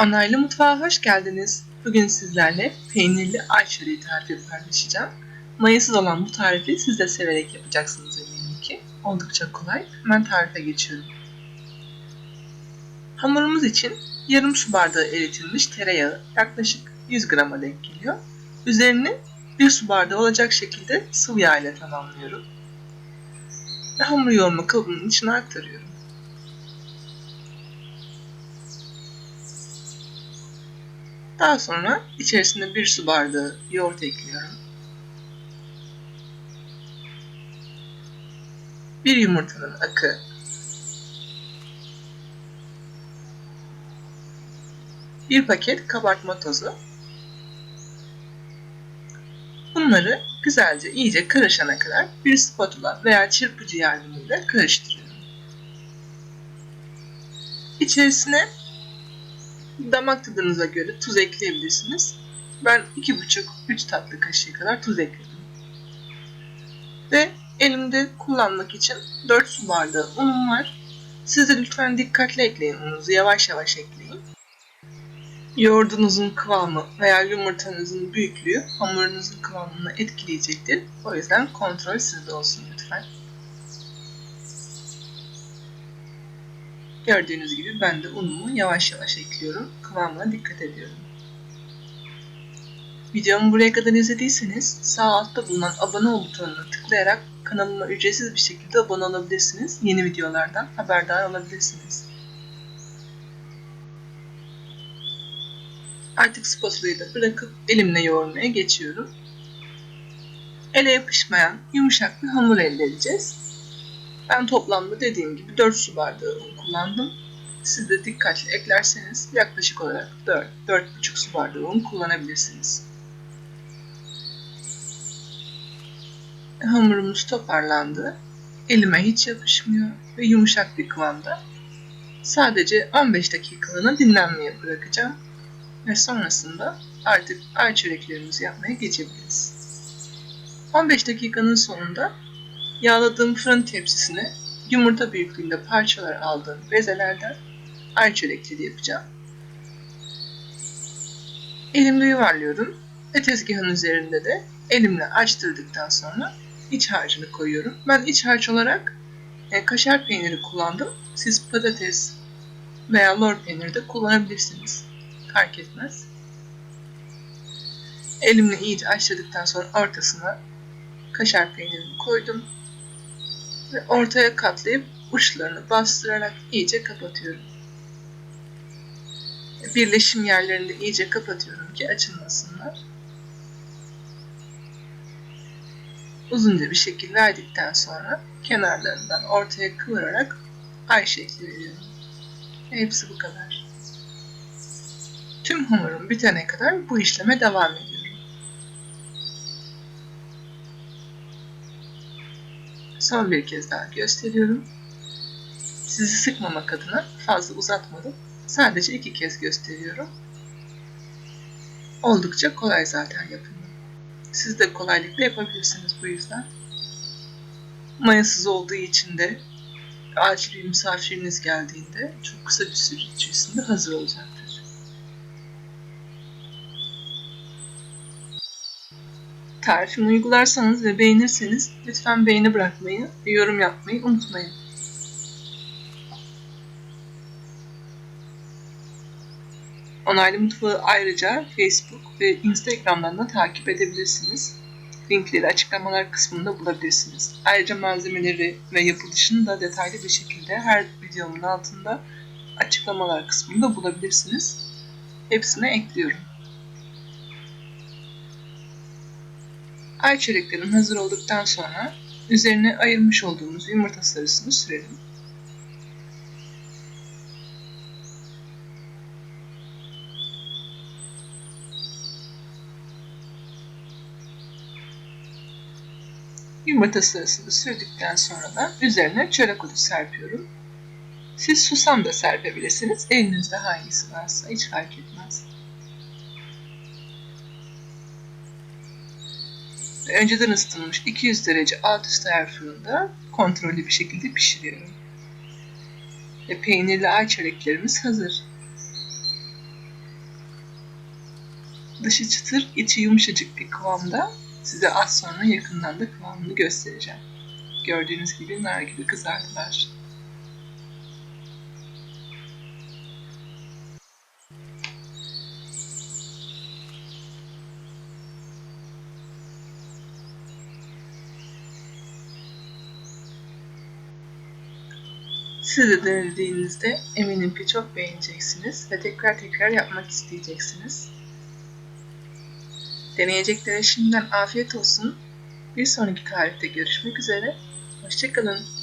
Anaylı mutfağa hoş geldiniz. Bugün sizlerle peynirli ay tarifi paylaşacağım. Mayasız olan bu tarifi siz de severek yapacaksınız eminim ki. Oldukça kolay. Hemen tarife geçiyorum. Hamurumuz için yarım su bardağı eritilmiş tereyağı yaklaşık 100 grama denk geliyor. Üzerini 1 su bardağı olacak şekilde sıvı yağ ile tamamlıyorum. Ve hamur yoğurma kabının içine aktarıyorum. Daha sonra içerisine bir su bardağı yoğurt ekliyorum. Bir yumurtanın akı, bir paket kabartma tozu. Bunları güzelce iyice karışana kadar bir spatula veya çırpıcı yardımıyla karıştırıyorum. İçerisine damak tadınıza göre tuz ekleyebilirsiniz. Ben 2,5-3 tatlı kaşığı kadar tuz ekledim. Ve elimde kullanmak için 4 su bardağı unum var. Siz de lütfen dikkatli ekleyin ununuzu, yavaş yavaş ekleyin. Yoğurdunuzun kıvamı veya yumurtanızın büyüklüğü hamurunuzun kıvamını etkileyecektir. O yüzden kontrol sizde olsun lütfen. Gördüğünüz gibi ben de unumu yavaş yavaş ekliyorum. Kıvamına dikkat ediyorum. Videomu buraya kadar izlediyseniz sağ altta bulunan abone ol butonuna tıklayarak kanalıma ücretsiz bir şekilde abone olabilirsiniz. Yeni videolardan haberdar olabilirsiniz. Artık spatulayı da bırakıp elimle yoğurmaya geçiyorum. Ele yapışmayan yumuşak bir hamur elde edeceğiz. Ben toplamda dediğim gibi 4 su bardağı un kullandım. Siz de dikkatli eklerseniz yaklaşık olarak 4-4,5 su bardağı un kullanabilirsiniz. Hamurumuz toparlandı. Elime hiç yapışmıyor ve yumuşak bir kıvamda. Sadece 15 dakikalığına dinlenmeye bırakacağım. Ve sonrasında artık ay çöreklerimizi yapmaya geçebiliriz. 15 dakikanın sonunda Yağladığım fırın tepsisine yumurta büyüklüğünde parçalar aldığım bezelerden ay çörekleri yapacağım. Elimle yuvarlıyorum ve tezgahın üzerinde de elimle açtırdıktan sonra iç harcını koyuyorum. Ben iç harç olarak e, kaşar peyniri kullandım. Siz patates veya lor peyniri de kullanabilirsiniz. Fark etmez. Elimle iyice açtırdıktan sonra ortasına kaşar peynirini koydum ve ortaya katlayıp uçlarını bastırarak iyice kapatıyorum. Birleşim yerlerini de iyice kapatıyorum ki açılmasınlar. Uzunca bir şekil verdikten sonra kenarlarından ortaya kıvırarak ay şekli veriyorum. Hepsi bu kadar. Tüm hamurum bitene kadar bu işleme devam ediyorum. Son bir kez daha gösteriyorum. Sizi sıkmamak adına fazla uzatmadım. Sadece iki kez gösteriyorum. Oldukça kolay zaten yapımı. Siz de kolaylıkla yapabilirsiniz bu yüzden. Mayasız olduğu için de acil bir misafiriniz geldiğinde çok kısa bir süre içerisinde hazır olacaktır. Tarifimi uygularsanız ve beğenirseniz lütfen beğeni bırakmayı ve yorum yapmayı unutmayın. Onaylı Mutfağı ayrıca Facebook ve Instagram'dan da takip edebilirsiniz. Linkleri açıklamalar kısmında bulabilirsiniz. Ayrıca malzemeleri ve yapılışını da detaylı bir şekilde her videomun altında açıklamalar kısmında bulabilirsiniz. Hepsine ekliyorum. Ay çöreklerim hazır olduktan sonra üzerine ayırmış olduğumuz yumurta sarısını sürelim. Yumurta sarısını sürdükten sonra da üzerine çörek otu serpiyorum. Siz susam da serpebilirsiniz. Elinizde hangisi varsa hiç fark etmez. önceden ısıtılmış 200 derece alt üst ayar fırında kontrollü bir şekilde pişiriyorum. Ve peynirli ay çöreklerimiz hazır. Dışı çıtır, içi yumuşacık bir kıvamda. Size az sonra yakından da kıvamını göstereceğim. Gördüğünüz gibi nar gibi kızardılar. Siz de denediğinizde eminim ki çok beğeneceksiniz ve tekrar tekrar yapmak isteyeceksiniz. Deneyeceklere şimdiden afiyet olsun. Bir sonraki tarifte görüşmek üzere. Hoşçakalın.